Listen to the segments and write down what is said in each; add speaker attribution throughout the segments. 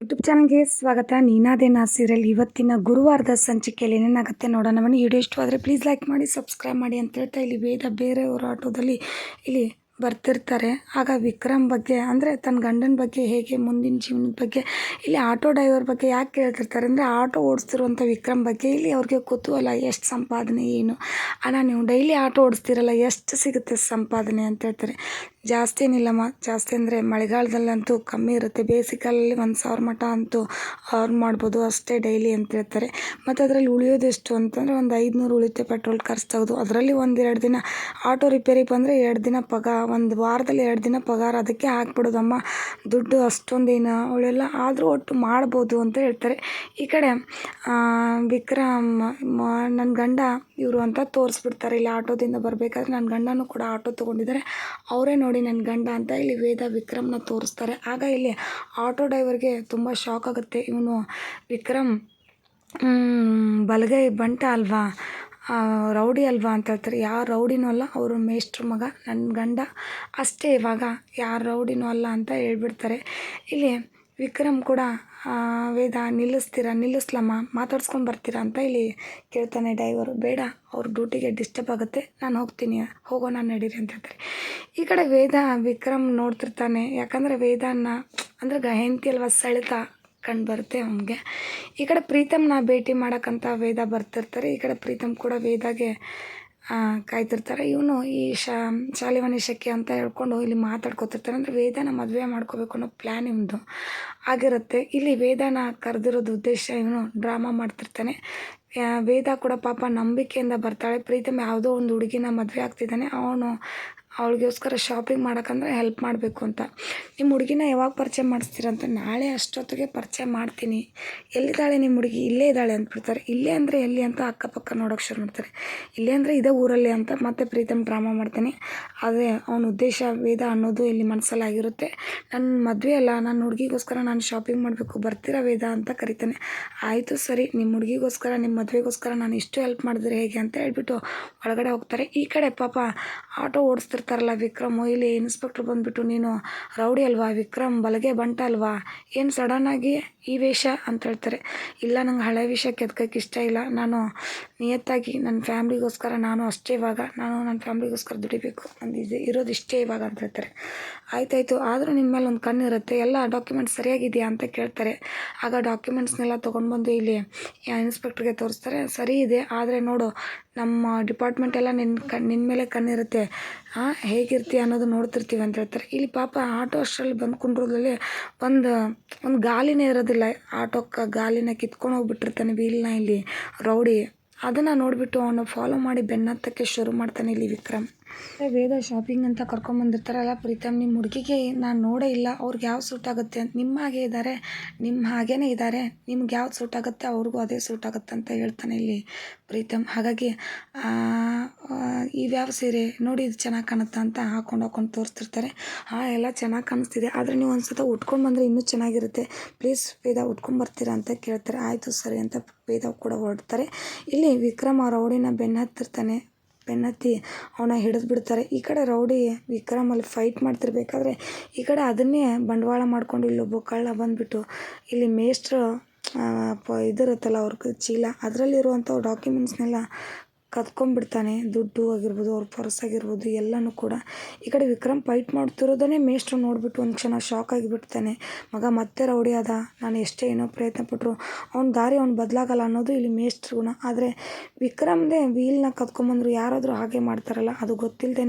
Speaker 1: YouTube ಚಾನಲ್ಗೆ ಸ್ವಾಗತ. ನೀನಾದೇನಾ serial ಇವತ್ತಿನ ಗುರುವಾರದ ಸಂಚಿಕೆಯಲ್ಲಿ ಏನೇನಾಗುತ್ತೆ ನೋಡೋಣ ಬನ್ನಿ. ವಿಡಿಯೋ ಆದರೆ ಪ್ಲೀಸ್ ಲೈಕ್ ಮಾಡಿ ಸಬ್ಸ್ಕ್ರೈಬ್ ಮಾಡಿ ಅಂತ ಹೇಳ್ತಾ ಇಲ್ಲಿ ವೇದ ಬೇರೆಯವರ ಆಟೋದಲ್ಲಿ ಇಲ್ಲಿ ಬರ್ತಿರ್ತಾರೆ. ಆಗ ವಿಕ್ರಮ್ ಬಗ್ಗೆ ಅಂದರೆ ತನ್ನ ಗಂಡನ ಬಗ್ಗೆ ಹೇಗೆ, ಮುಂದಿನ ಜೀವನದ ಬಗ್ಗೆ, ಇಲ್ಲಿ ಆಟೋ ಡ್ರೈವರ್ ಬಗ್ಗೆ ಯಾಕೆ ಕೇಳ್ತಿರ್ತಾರೆ ಅಂದರೆ ಆಟೋ ಓಡಿಸ್ತಿರುವಂಥ ವಿಕ್ರಮ್ ಬಗ್ಗೆ ಇಲ್ಲಿ ಅವ್ರಿಗೆ ಕುತೂಹಲ, ಎಷ್ಟು ಸಂಪಾದನೆ ಏನು? ಅಣ್ಣ, ನೀವು ಡೈಲಿ ಆಟೋ ಓಡಿಸ್ತಿರಲ್ಲ, ಎಷ್ಟು ಸಿಗುತ್ತೆ ಸಂಪಾದನೆ ಅಂತ ಹೇಳ್ತಾರೆ. ಜಾಸ್ತಿ ಏನಿಲ್ಲಮ್ಮ ಜಾಸ್ತಿ ಅಂದರೆ ಮಳೆಗಾಲದಲ್ಲಂತೂ ಕಮ್ಮಿ ಇರುತ್ತೆ. ಬೇಸಿಕಲ್ಲಿ ಒಂದು ಸಾವಿರ ಮಟ ಅಂತೂ ಅರ್ನ್ ಮಾಡ್ಬೋದು ಅಷ್ಟೇ ಡೈಲಿ ಅಂತ ಹೇಳ್ತಾರೆ. ಮತ್ತು ಅದರಲ್ಲಿ ಉಳಿಯೋದು ಎಷ್ಟು ಅಂತಂದರೆ ಒಂದು ಐದುನೂರು ಉಳಿಯುತ್ತೆ ಪೆಟ್ರೋಲ್ ಖರ್ಚು ತೆಗೆದು. ಅದರಲ್ಲಿ ಒಂದು ಎರಡು ದಿನ ಆಟೋ ರಿಪೇರಿಗೆ ಬಂದರೆ ಎರಡು ದಿನ ಪಗ ಒಂದು ವಾರದಲ್ಲಿ ಎರಡು ದಿನ ಪಗಾರ ಅದಕ್ಕೆ ಹಾಕ್ಬಿಡೋದಮ್ಮ ದುಡ್ಡು ಅಷ್ಟೊಂದೇನು ಅವಳೆಲ್ಲ ಆದರೂ ಒಟ್ಟು ಮಾಡ್ಬೋದು ಅಂತ ಹೇಳ್ತಾರೆ. ಈ ಕಡೆ ವಿಕ್ರಮ್ ನನ್ನ ಗಂಡ ಇವರು ಅಂತ ತೋರಿಸ್ಬಿಡ್ತಾರೆ. ಇಲ್ಲಿ ಆಟೋದಿಂದ ಬರಬೇಕಾದ್ರೆ ನನ್ನ ಗಂಡನೂ ಕೂಡ ಆಟೋ ತೊಗೊಂಡಿದ್ದಾರೆ. ಅವರೇ ನೋಡಿ ನನ್ನ ಗಂಡ ಅಂತ ಇಲ್ಲಿ ವೇದ ವಿಕ್ರಮ್ನ ತೋರಿಸ್ತಾರೆ. ಆಗ ಇಲ್ಲಿ ಆಟೋ ಡ್ರೈವರ್ಗೆ ತುಂಬ ಶಾಕ್ ಆಗುತ್ತೆ. ಇವನು ವಿಕ್ರಮ್ ಬಲಗೈ ಬಂಟ ಅಲ್ವಾ? ರೌಡಿ ಅಲ್ವಾ ಅಂತ ಹೇಳ್ತಾರೆ. ಯಾರು ರೌಡಿನೂ ಅಲ್ಲ, ಅವರು ಮೇಷ್ಟ್ರ ಮಗ. ನನ್ನ ಗಂಡ ಅಷ್ಟೇ ಇವಾಗ ಯಾರು ರೌಡಿನೂ ಅಲ್ಲ ಅಂತ ಹೇಳ್ಬಿಡ್ತಾರೆ. ಇಲ್ಲಿ ವಿಕ್ರಮ್ ಕೂಡ ವೇದ, ನಿಲ್ಲಿಸ್ತೀರಾ? ನಿಲ್ಲಿಸ್ಲಮ್ಮ, ಮಾತಾಡ್ಸ್ಕೊಂಡು ಬರ್ತೀರಾ ಅಂತ ಇಲ್ಲಿ ಕೇಳ್ತಾನೆ ಡೈವರು ಬೇಡ, ಅವ್ರ ಡ್ಯೂಟಿಗೆ ಡಿಸ್ಟರ್ಬ್ ಆಗುತ್ತೆ. ನಾನು ಹೋಗ್ತೀನಿ. ಹೋಗೋಣ ನಡೀರಿ ಅಂತ ಹೇಳ್ತಾರೆ. ಈ ಕಡೆ ವೇದ, ವಿಕ್ರಮ್ ನೋಡ್ತಿರ್ತಾನೆ. ಯಾಕಂದರೆ ವೇದಾನ ಅಂದರೆ ಗ ಹೆಂಡತಿ ಅಲ್ವಾ, ಸೆಳೆತ ಕಂಡು ಬರುತ್ತೆ ಅವನಿಗೆ. ಈ ಕಡೆ ಪ್ರೀತಮ್ನ ಭೇಟಿ ಮಾಡೋಕ್ಕಂತ ವೇದ ಬರ್ತಿರ್ತಾರೆ. ಈ ಕಡೆ ಪ್ರೀತಮ್ ಕೂಡ ವೇದಾಗೆ ಕಾಯ್ತಿರ್ತಾರೆ. ಇವನು ಈ ಶಾಲಿವಾಣಿ ಶೆಕೆ ಅಂತ ಹೇಳ್ಕೊಂಡು ಇಲ್ಲಿ ಮಾತಾಡ್ಕೋತಿರ್ತಾರೆ ಅಂದರೆ ವೇದನ ಮದುವೆ ಮಾಡ್ಕೋಬೇಕು ಅನ್ನೋ ಪ್ಲ್ಯಾನ್ ಇವನು ಆಗಿರುತ್ತೆ. ಇಲ್ಲಿ ವೇದನ ಕರೆದಿರೋದು ಉದ್ದೇಶ ಇವನು ಡ್ರಾಮಾ ಮಾಡ್ತಿರ್ತಾನೆ. ವೇದ ಕೂಡ ಪಾಪ ನಂಬಿಕೆಯಿಂದ ಬರ್ತಾಳೆ. ಪ್ರೀತಮ್ ಯಾವುದೋ ಒಂದು ಹುಡುಗಿನ ಮದುವೆ ಆಗ್ತಿದ್ದಾನೆ. ಅವನು ಅವಳಿಗೋಸ್ಕರ ಶಾಪಿಂಗ್ ಮಾಡೋಕ್ಕಂದ್ರೆ ಹೆಲ್ಪ್ ಮಾಡಬೇಕು ಅಂತ. ನಿಮ್ಮ ಹುಡುಗಿನ ಯಾವಾಗ ಪರಿಚಯ ಮಾಡಿಸ್ತೀರಂತ ನಾಳೆ ಅಷ್ಟೊತ್ತಿಗೆ ಪರಿಚಯ ಮಾಡ್ತೀನಿ. ಎಲ್ಲಿದ್ದಾಳೆ ನಿಮ್ಮ ಹುಡುಗಿ? ಇಲ್ಲೇ ಇದ್ದಾಳೆ ಅಂದ್ಬಿಡ್ತಾರೆ ಇಲ್ಲೇ ಅಂದರೆ ಎಲ್ಲಿ ಅಂತ ಅಕ್ಕಪಕ್ಕ ನೋಡೋಕೆ ಶುರು ಮಾಡ್ತಾರೆ. ಇಲ್ಲೇ ಅಂದರೆ ಇದೇ ಊರಲ್ಲಿ ಅಂತ ಮತ್ತೆ ಪ್ರೀತಮ್ ಡ್ರಾಮಾ ಮಾಡ್ತಾನೆ. ಅದೇ ಅವನ ಉದ್ದೇಶ, ವೇದ ಅನ್ನೋದು ಇಲ್ಲಿ ಮನಸ್ಸಲ್ಲಾಗಿರುತ್ತೆ ನನ್ನ ಮದುವೆ ಅಲ್ಲ ನನ್ನ ಹುಡುಗಿಗೋಸ್ಕರ ನಾನು ಶಾಪಿಂಗ್ ಮಾಡಬೇಕು. ಬರ್ತೀರಾ ವೇದ ಅಂತ ಕರಿತಾನೆ. ಆಯಿತು ಸರಿ ನಿಮ್ಮ ಹುಡುಗಿಗೋಸ್ಕರ ನಿಮ್ಮ ಮದುವೆಗೋಸ್ಕರ ನಾನು ಇಷ್ಟು ಹೆಲ್ಪ್ ಮಾಡಿದ್ರೆ ಹೇಗೆ ಅಂತ ಹೇಳ್ಬಿಟ್ಟು ಒಳಗಡೆ ಹೋಗ್ತಾರೆ. ಈ ಕಡೆ ಪಾಪ ಆಟೋ ಓಡಿಸ್ತಿರ್ತಾರೆ. ಇರ್ತಾರಲ್ಲ ವಿಕ್ರಮ್, ಇಲ್ಲಿ ಇನ್ಸ್ಪೆಕ್ಟ್ರ್ ಬಂದುಬಿಟ್ಟು, ನೀನು ರೌಡಿ ಅಲ್ವಾ? ವಿಕ್ರಮ್, ಬಲಗೆ ಬಂಟ ಅಲ್ವಾ? ಏನು ಸಡನ್ನಾಗಿ ಈ ವೇಷ? ಅಂತ ಹೇಳ್ತಾರೆ. ಇಲ್ಲ, ನಂಗೆ ಹಳೆ ವಿಷಯ ಕೆದ್ಕಕ್ಕೆ ಇಷ್ಟ ಇಲ್ಲ. ನಾನು ನಿಯತ್ತಾಗಿ ನನ್ನ ಫ್ಯಾಮ್ಲಿಗೋಸ್ಕರ, ನಾನು ಅಷ್ಟೇ ಇವಾಗ, ನಾನು ನನ್ನ ಫ್ಯಾಮ್ಲಿಗೋಸ್ಕರ ದುಡಿಬೇಕು. ಅಂದಿದ್ದೆ ಇರೋದು ಇಷ್ಟೇ ಇವಾಗ ಅಂತ ಹೇಳ್ತಾರೆ. ಆಯ್ತಾಯ್ತು. ಆದರೂ ನಿಮ್ಮ ಮೇಲೆ ಒಂದು ಕಣ್ಣಿರುತ್ತೆ ಎಲ್ಲ ಡಾಕ್ಯುಮೆಂಟ್ಸ್ ಸರಿಯಾಗಿದೆಯಾ ಅಂತ ಕೇಳ್ತಾರೆ. ಆಗ ಡಾಕ್ಯುಮೆಂಟ್ಸ್ನೆಲ್ಲ ತೊಗೊಂಡು ಬಂದು ಇಲ್ಲಿ ಇನ್ಸ್ಪೆಕ್ಟ್ರಿಗೆ ತೋರಿಸ್ತಾರೆ. ಸರಿ ಇದೆ. ಆದರೆ ನೋಡು ನಮ್ಮ ಡಿಪಾರ್ಟ್ಮೆಂಟ್ ಎಲ್ಲ ನಿನ್ನ ಕಣ್ಣು ನಿನ್ನ ಮೇಲೆ ಕಣ್ಣಿರುತ್ತೆ. ಹಾಂ ಹೇಗಿರ್ತೀಯ ಅನ್ನೋದು ನೋಡ್ತಿರ್ತೀವಿ ಅಂತ ಹೇಳ್ತಾರೆ. ಇಲ್ಲಿ ಪಾಪ ಆಟೋ ಅಷ್ಟರಲ್ಲಿ ಬಂದು ಕುಂಡ್ರೋದ್ರಲ್ಲಿ ಒಂದು ಒಂದು ಗಾಲಿನೇ ಇರೋದಿಲ್ಲ. ಆಟೋಕ್ಕೆ ಗಾಲಿನ ಕಿತ್ಕೊಂಡು ಹೋಗ್ಬಿಟ್ಟಿರ್ತಾನೆ ವೀಲ್ನ ಇಲ್ಲಿ, ರೌಡಿ. ಅದನ್ನು ನೋಡಿಬಿಟ್ಟು ಅವನು ಫಾಲೋ ಮಾಡಿ ಬೆನ್ನತ್ತಕ್ಕೆ ಶುರು ಮಾಡ್ತಾನೆ ಇಲ್ಲಿ ವಿಕ್ರಮ್. ವೇದ ಶಾಪಿಂಗ್ ಅಂತ ಕರ್ಕೊಂಬಂದಿರ್ತಾರಲ್ಲ ಪ್ರೀತಮ್ ನಿಮ್ಮ ಹುಡುಗಿಗೆ ನಾನು ನೋಡೇ ಇಲ್ಲ, ಅವ್ರಿಗೆ ಯಾವ್ದು ಸೂಟ್ ಆಗುತ್ತೆ? ಅಂತ ನಿಮ್ಮ ಹಾಗೆ ಇದ್ದಾರೆ ನಿಮ್ಮ ಹಾಗೇ ಇದ್ದಾರೆ ನಿಮ್ಗೆ ಯಾವ್ದು ಸೂಟ್ ಆಗುತ್ತೆ, ಅವ್ರಿಗೂ ಅದೇ ಸೂಟ್ ಆಗುತ್ತೆ ಅಂತ ಹೇಳ್ತಾನೆ ಇಲ್ಲಿ ಪ್ರೀತಮ್. ಹಾಗಾಗಿ ಇವ್ಯಾವ ಸೀರೆ ನೋಡಿ ಇದು ಚೆನ್ನಾಗಿ ಕಾಣುತ್ತಾ ಅಂತ ಹಾಕೊಂಡು ಹಾಕೊಂಡು ತೋರಿಸ್ತಿರ್ತಾರೆ. ಹಾಂ ಎಲ್ಲ ಚೆನ್ನಾಗಿ ಕಾಣಿಸ್ತಿದೆ. ಆದರೆ ನೀವು ಒಂದು ಸತ ಉಟ್ಕೊಂಡು ಬಂದರೆ ಇನ್ನೂ ಚೆನ್ನಾಗಿರುತ್ತೆ. ಪ್ಲೀಸ್, ವೇದ, ಉಟ್ಕೊಂಡು ಬರ್ತೀರಾ ಅಂತ ಕೇಳ್ತಾರೆ. ಆಯಿತು ಸರಿ ಅಂತ ವೇದ ಕೂಡ ಹೊರಡ್ತಾರೆ. ಇಲ್ಲಿ ವಿಕ್ರಮ್ ಆ ರೌಡಿನ ಬೆನ್ನ ಹತ್ತಿರ್ತಾನೆ. ಬೆನ್ನತ್ತಿ ಅವನ ಹಿಡಿದು ಬಿಡ್ತಾರೆ ಈ ಕಡೆ ರೌಡಿ ವಿಕ್ರಮ್ ಅಲ್ಲಿ ಫೈಟ್ ಮಾಡ್ತಿರ್ಬೇಕಾದ್ರೆ ಈ ಕಡೆ ಅದನ್ನೇ ಬಂಡವಾಳ ಮಾಡ್ಕೊಂಡು ಇಲ್ಲೊಬ್ಬ ಕಳ್ಳ ಬಂದುಬಿಟ್ಟು ಇಲ್ಲಿ ಮೇಷ್ಟ್ರು ಪ ಇದಿರುತ್ತಲ್ಲ ಅವ್ರ ಚೀಲ ಅದರಲ್ಲಿರುವಂಥ ಡಾಕ್ಯುಮೆಂಟ್ಸ್ನೆಲ್ಲ ಕದ್ಕೊಂಡ್ಬಿಡ್ತಾನೆ. ದುಡ್ಡು ಆಗಿರ್ಬೋದು, ಅವ್ರ ಪರ್ಸ್ ಆಗಿರ್ಬೋದು, ಎಲ್ಲನೂ ಕೂಡ. ಈ ಕಡೆ ವಿಕ್ರಮ್ ಫೈಟ್ ಮಾಡ್ತಿರೋದನ್ನೇ ಮೇಷ್ಟ್ರು ನೋಡಿಬಿಟ್ಟು ಒಂದು ಕ್ಷಣ ಶಾಕ್ ಆಗಿಬಿಡ್ತಾನೆ. ಮಗ ಮತ್ತೆ ರೌಡಿ ಆದ. ನಾನು ಎಷ್ಟೇ ಏನೋ ಪ್ರಯತ್ನ ಪಟ್ಟರು ಅವ್ನ ದಾರಿ ಅವ್ನು ಬದಲಾಗಲ್ಲ ಅನ್ನೋದು ಇಲ್ಲಿ ಮೇಷ್ಟ್ರ ಗುಣ ಆದರೆ ವಿಕ್ರಮ್ದೇ ವೀಲ್ನ ಕದ್ಕೊಂಬಂದ್ರು ಯಾರಾದರೂ ಹಾಗೆ ಮಾಡ್ತಾರಲ್ಲ, ಅದು ಗೊತ್ತಿಲ್ಲದೇ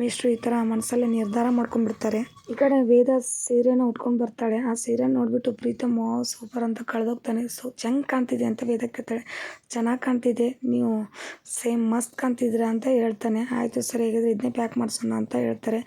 Speaker 1: ಮೇಷ್ಟ್ರು ಈ ಥರ ಮನಸ್ಸಲ್ಲೇ ನಿರ್ಧಾರ ಮಾಡ್ಕೊಂಡ್ಬಿಡ್ತಾರೆ. ಈ ಕಡೆ ವೇದ ಸೀರೆನ ಉಟ್ಕೊಂಡು ಬರ್ತಾಳೆ. ಆ ಸೀರೆ ನೋಡಿಬಿಟ್ಟು ಪ್ರೀತಮ್ ಓ ಸೂಪರ್ ಅಂತ ಕಳೆದೋಗ್ತಾನೆ. ಸೊ ಚೆಂಗ್ ಕಾಣ್ತಿದೆ ಅಂತ ವೇದಕ್ಕೆ ಕೇಳ್ತಾಳೆ. ಚೆನ್ನಾಗಿ ಕಾಣ್ತಿದೆ ನೀವು ಸೇಮ್ ಮಸ್ತ್ ಕಾಣ್ತಿದ್ದೀರಾ ಅಂತ ಹೇಳ್ತಾನೆ. ಆಯಿತು ಸರ್, ಹೇಗಿದ್ರೆ ಇದನ್ನೇ ಪ್ಯಾಕ್ ಮಾಡಿಸೋಣ ಅಂತ ಹೇಳ್ತಾರೆ.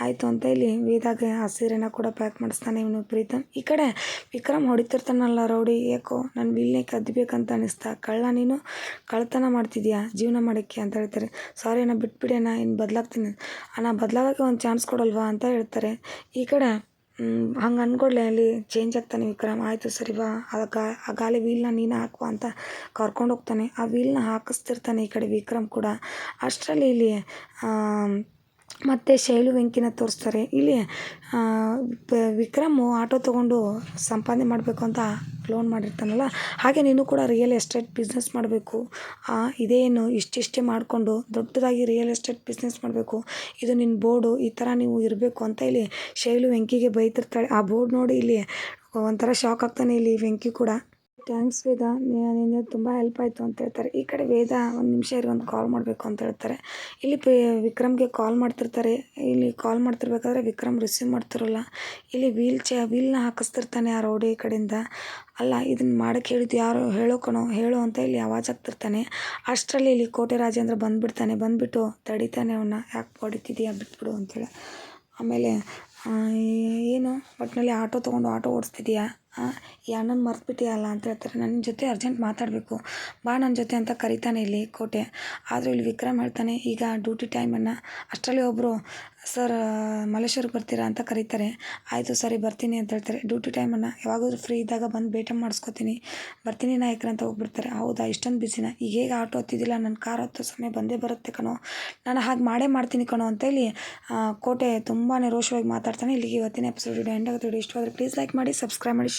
Speaker 1: ಆಯಿತು ಅಂತ ಇಲ್ಲಿ ವೇದಾಗೆ ಆ ಸೀರೆನ ಕೂಡ ಪ್ಯಾಕ್ ಮಾಡಿಸ್ತಾನೆ ಇವನು ಪ್ರೀತಮ್. ಈ ಕಡೆ ವಿಕ್ರಮ್ ಹೊಡಿತಿರ್ತಾನಲ್ಲ ರೌಡಿ ಏಕೋ ನಾನು ವೀಲ್ನೇ ಕದ್ಬೇಕಂತ ಅನಿಸ್ತಾ. ಕಳ್ಳ ನೀನು? ಕಳ್ತನ ಮಾಡ್ತಿದ್ಯಾ? ಜೀವನ ಮಾಡೋಕ್ಕೆ? ಅಂತ ಹೇಳ್ತಾರೆ. ಸಾರಿ ನಾ ಬಿಟ್ಬಿಡಿ ಅಣ್ಣ ಇನ್ನು ಬದಲಾಗ್ತೀನಿ. ಅಣ್ಣ, ಬದಲಾಗೋಕ್ಕೆ ಒಂದು ಚಾನ್ಸ್ ಕೊಡಲ್ವಾ? ಅಂತ ಹೇಳ್ತಾರೆ. ಈ ಕಡೆ ಹಂಗೆ ಅಂದ್ಕೊಡ್ಲೆ ಅಲ್ಲಿ ಚೇಂಜ್ ಆಗ್ತಾನೆ ವಿಕ್ರಮ್. ಆಯಿತು, ಸರಿ ಬಾ. ಆ ಗಾಲಿ ವೀಲ್ನ ನೀನು ಹಾಕುವ ಅಂತ ಕರ್ಕೊಂಡು ಹೋಗ್ತಾನೆ. ಆ ವೀಲ್ನ ಹಾಕಿಸ್ತಿರ್ತಾನೆ ಈ ಕಡೆ ವಿಕ್ರಮ್ ಕೂಡ. ಅಷ್ಟರಲ್ಲಿ ಇಲ್ಲಿ ಮತ್ತು ಶೈಲು ವೆಂಕಿನ ತೋರಿಸ್ತಾರೆ. ಇಲ್ಲಿ ವಿಕ್ರಮು ಆಟೋ ತೊಗೊಂಡು ಸಂಪಾದನೆ ಮಾಡಬೇಕು ಅಂತ ಲೋನ್ ಮಾಡಿರ್ತಾನಲ್ಲ, ಹಾಗೆ ನೀನು ಕೂಡ ರಿಯಲ್ ಎಸ್ಟೇಟ್ ಬಿಸ್ನೆಸ್ ಮಾಡಬೇಕು. ಇದೇನು ಇಷ್ಟಿಷ್ಟೇ ಮಾಡಿಕೊಂಡು ದೊಡ್ಡದಾಗಿ ರಿಯಲ್ ಎಸ್ಟೇಟ್ ಬಿಸ್ನೆಸ್ ಮಾಡಬೇಕು. ಇದು ನಿನ್ನ ಬೋರ್ಡು ಈ ಥರ ನೀವು ಇರಬೇಕು ಅಂತ ಇಲ್ಲಿ ಶೈಲು ವೆಂಕಿಗೆ ಬೈತಿರ್ತಾಳೆ. ಆ ಬೋರ್ಡ್ ನೋಡಿ ಇಲ್ಲಿ ಒಂಥರ ಶಾಕ್ ಆಗ್ತಾನೆ ಇಲ್ಲಿ ವೆಂಕಿ ಕೂಡ. ಥ್ಯಾಂಕ್ಸ್ ವೇದ. ನಿನ್ನೆ ತುಂಬ ಹೆಲ್ಪ್ ಆಯಿತು ಅಂತ ಹೇಳ್ತಾರೆ. ಈ ಕಡೆ ವೇದ ಒಂದು ನಿಮಿಷ ಇರೋ, ಒಂದು ಕಾಲ್ ಮಾಡಬೇಕು ಅಂತ ಹೇಳ್ತಾರೆ. ಇಲ್ಲಿ ಪೇ ವಿಕ್ರಮ್ಗೆ ಕಾಲ್ ಮಾಡ್ತಿರ್ತಾರೆ. ಇಲ್ಲಿ ಕಾಲ್ ಮಾಡ್ತಿರ್ಬೇಕಾದ್ರೆ ವಿಕ್ರಮ್ ರಿಸೀವ್ ಮಾಡ್ತಿರಲ್ಲ. ಇಲ್ಲಿ ವೀಲ್ ಚೇ ವೀಲ್ನ ಹಾಕಿಸ್ತಿರ್ತಾನೆ ಆ ರೌಡಿ ಕಡೆಯಿಂದ. ಅಲ್ಲ ಇದನ್ನು ಮಾಡಕ್ಕೆ ಹೇಳಿದ್ದು ಯಾರು ಹೇಳೋ ಕಣೋ, ಹೇಳು ಅಂತ ಇಲ್ಲಿ ಆವಾಜ್ ಹಾಕ್ತಿರ್ತಾನೆ. ಅಷ್ಟರಲ್ಲಿ ಇಲ್ಲಿ ಕೋಟೆ ರಾಜೇಂದ್ರ ಬಂದುಬಿಡ್ತಾನೆ. ಬಂದುಬಿಟ್ಟು ತಡಿತಾನೆ ಅವನ್ನ ಯಾಕೆ ಹೊಡಿತಿದ್ಯಾ ಬಿಟ್ಬಿಡು ಅಂತೇಳಿ ಆಮೇಲೆ ಏನು? ಒಟ್ಟಿನಲ್ಲಿ ಆಟೋ ತೊಗೊಂಡು ಆಟೋ ಓಡಿಸ್ತಿದ್ದೀಯಾ ಅಣ್ಣನ ಮರ್ತ್ಬಿಟ್ಟಿಯಲ್ಲ ಅಂತ ಹೇಳ್ತಾರೆ. ನನ್ನ ಜೊತೆ ಅರ್ಜೆಂಟ್ ಮಾತಾಡಬೇಕು. ಬಾ ನನ್ನ ಜೊತೆ ಅಂತ ಕರಿತಾನೆ ಇಲ್ಲಿ ಕೋಟೆ. ಆದರೂ ಇಲ್ಲಿ ವಿಕ್ರಮ್ ಹೇಳ್ತಾನೆ, ಈಗ ಡ್ಯೂಟಿ ಟೈಮನ್ನು ಅಷ್ಟರಲ್ಲಿ ಒಬ್ಬರು ಸರ್ ಮಲ್ಲೇಶ್ವರಕ್ಕೆ ಬರ್ತೀರಾ ಅಂತ ಕರೀತಾರೆ. ಆಯಿತು, ಸರಿ, ಬರ್ತೀನಿ ಅಂತ ಹೇಳ್ತಾರೆ. ಡ್ಯೂಟಿ ಟೈಮನ್ನು ಯಾವಾಗಾದ್ರೂ ಫ್ರೀ ಇದ್ದಾಗ ಬಂದು ಭೇಟಿ ಮಾಡಿಸ್ಕೊತೀನಿ. ಬರ್ತೀನಿ ನಾಯಕರ ಅಂತ ಹೋಗ್ಬಿಡ್ತಾರೆ. ಹೌದಾ, ಇಷ್ಟೊಂದು ಬಿಸಿನ ಈಗ ಹೇಗೆ ಆಟೋ ಹತ್ತಿದ್ದಿಲ್ಲ ನನ್ನ ಕಾರ್ ಹತ್ತೋ ಸಮಯ ಬಂದೇ ಬರುತ್ತೆ ಕಣೋ. ನಾನು ಹಾಗೆ ಮಾಡೇ ಮಾಡ್ತೀನಿ ಕಣೋ ಅಂತ ಇಲ್ಲಿ ಕೋಟೆ ತುಂಬಾ ರೋಷವಾಗಿ ಮಾತಾಡ್ತಾನೆ. ಇಲ್ಲಿಗೆ ಇವತ್ತಿನ ಎಪಿಸೋಡ್ ಎಂಡ್ ಆಗುತ್ತೆ. ಇಷ್ಟವಾದರೆ ಪ್ಲೀಸ್ ಲೈಕ್ ಮಾಡಿ ಸಬ್ಸ್ಕ್ರೈಬ್ ಮಾಡಿ